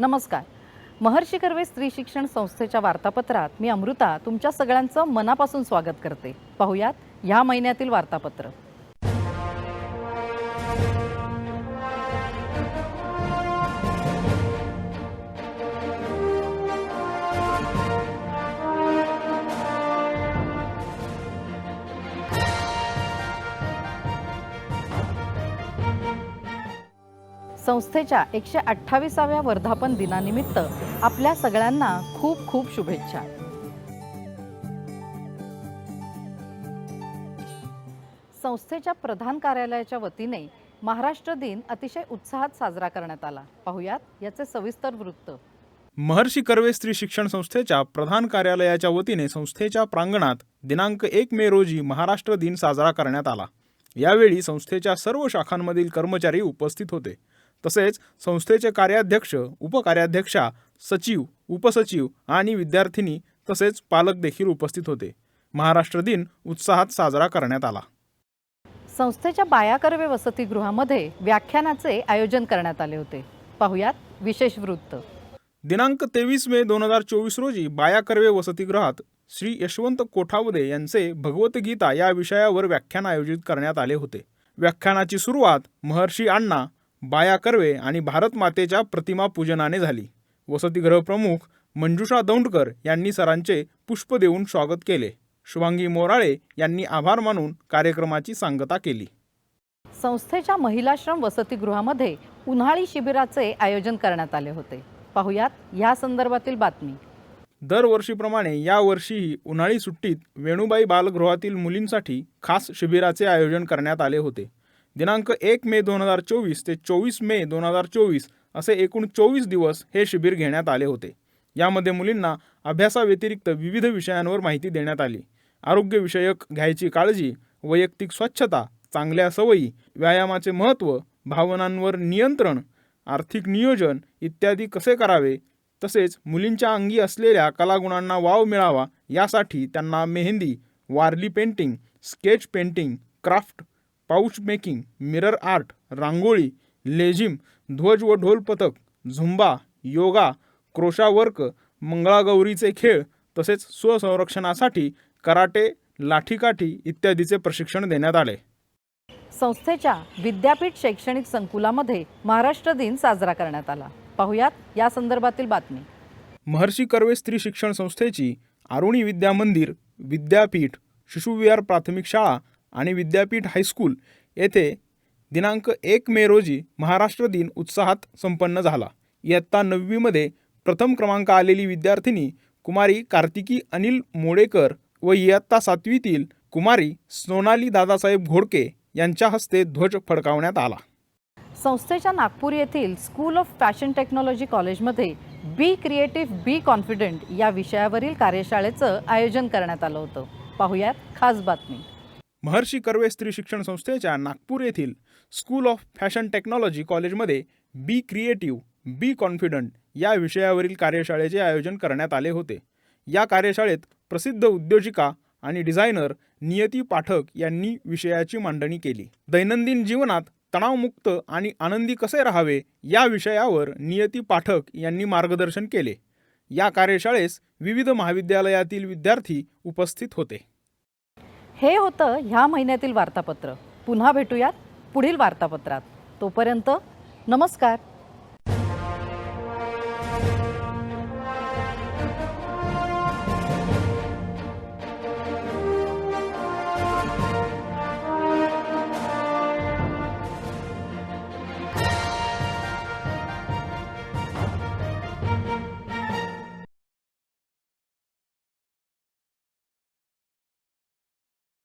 नमस्कार. महर्षी कर्वे स्त्री शिक्षण संस्थेच्या वार्तापत्रात मी अमृता तुमच्या सगळ्यांचं मनापासून स्वागत करते. पाहुयात ह्या महिन्यातील वार्तापत्र. संस्थेच्या एकशे अठ्ठावीसाव्या वर्धापन दिनानिमित्त आपल्या सगळ्यांना खूप खूप शुभेच्छा. संस्थेच्या प्रधान कार्यालयाच्या वतीने महाराष्ट्र दिन अतिशय उत्साहात साजरा करण्यात आला. पाहुयात याचे सविस्तर वृत्त. महर्षी कर्वे स्त्री शिक्षण संस्थेच्या प्रधान कार्यालयाच्या वतीने संस्थेच्या प्रांगणात दिनांक एक मे रोजी महाराष्ट्र दिन साजरा करण्यात आला. यावेळी संस्थेच्या सर्व शाखांमधील कर्मचारी उपस्थित होते. तसेच संस्थेचे कार्याध्यक्ष उपकार्याध्यक्षा सचिव उपसचिव आणि विद्यार्थिनी तसेच पालक देखील उपस्थित होते. महाराष्ट्र दिन उत्साहात साजरा करण्यात आला. संस्थेच्या बाया कर्वे वसतिगृहामध्ये व्याख्यानाचे आयोजन करण्यात आले होते. पाहुयात विशेष वृत्त. दिनांक तेवीस मे दोन हजार चोवीस रोजी बाया कर्वे वसतिगृहात श्री यशवंत कोठावदे यांचे भगवद्गीता या विषयावर व्याख्यान आयोजित करण्यात आले होते. व्याख्यानाची सुरुवात महर्षी अण्णा बाया कर्वे आणि भारत मातेच्या प्रतिमा पूजनाने झाली. वसतिगृह प्रमुख मंजुषा दौंडकर यांनी सरांचे पुष्प देऊन स्वागत केले. शुभांगी मोराळे यांनी आभार मानून कार्यक्रमाची सांगता केली. संस्थेच्या महिलाश्रम वसतिगृहामध्ये उन्हाळी शिबिराचे आयोजन करण्यात आले होते. पाहुयात या संदर्भातील बातमी. दरवर्षीप्रमाणे यावर्षीही उन्हाळी सुट्टीत वेणुबाई बालगृहातील मुलींसाठी खास शिबिराचे आयोजन करण्यात आले होते. दिनांक एक मे दोन हजार चोवीस ते चोवीस मे दोन हजार चोवीस असे एकूण चोवीस दिवस हे शिबिर घेण्यात आले होते. यामध्ये मुलींना अभ्यासाव्यतिरिक्त विविध विषयांवर माहिती देण्यात आली. आरोग्यविषयक घ्यायची काळजी वैयक्तिक स्वच्छता चांगल्या सवयी व्यायामाचे महत्त्व भावनांवर नियंत्रण आर्थिक नियोजन इत्यादी कसे करावे तसेच मुलींच्या अंगी असलेल्या कलागुणांना वाव मिळावा यासाठी त्यांना mehndi Warli painting sketch painting craft pouch making mirror art rangoli lezim ध्वज व ढोल पथक झुंबा योगा क्रोशा वर्क मंगळागौरीचे खेळ तसेच स्वसंरक्षणासाठी कराटे लाठीकाठी इत्यादीचे प्रशिक्षण देण्यात आले. संस्थेच्या विद्यापीठ शैक्षणिक संकुलामध्ये महाराष्ट्र दिन साजरा करण्यात आला. पाहुयात या संदर्भातील बातमी. महर्षी कर्वे स्त्री शिक्षण संस्थेची आरुणी विद्या मंदिर विद्यापीठ शिशुविहार प्राथमिक शाळा आणि विद्यापीठ हायस्कूल येथे दिनांक एक मे रोजी महाराष्ट्र दिन उत्साहात संपन्न झाला. इयत्ता नववीमध्ये प्रथम क्रमांक आलेली विद्यार्थिनी कुमारी कार्तिकी अनिल मोडेकर व इयत्ता सातवीतील कुमारी सोनाली दादासाहेब घोडके यांच्या हस्ते ध्वज फडकावण्यात आला. संस्थेच्या नागपूर येथील स्कूल ऑफ फॅशन टेक्नॉलॉजी कॉलेजमध्ये बी क्रिएटिव्ह बी कॉन्फिडंट या विषयावरील कार्यशाळेचं आयोजन करण्यात आलं होतं. पाहुयात खास बातमी. महर्षी कर्वे स्त्री शिक्षण संस्थेच्या नागपूर येथील स्कूल ऑफ फॅशन टेक्नॉलॉजी कॉलेजमध्ये बी क्रिएटिव्ह बी कॉन्फिडंट या विषयावरील कार्यशाळेचे आयोजन करण्यात आले होते. या कार्यशाळेत प्रसिद्ध उद्योजिका आणि डिझायनर नियती पाठक यांनी विषयाची मांडणी केली. दैनंदिन जीवनात तणावमुक्त आणि आनंदी कसे राहावे या विषयावर नियती पाठक यांनी मार्गदर्शन केले. या कार्यशाळेस विविध महाविद्यालयातील विद्यार्थी उपस्थित होते. हे होतं ह्या महिन्यातील वार्तापत्र. पुन्हा भेटूयात पुढील वार्तापत्रात. तोपर्यंत नमस्कार.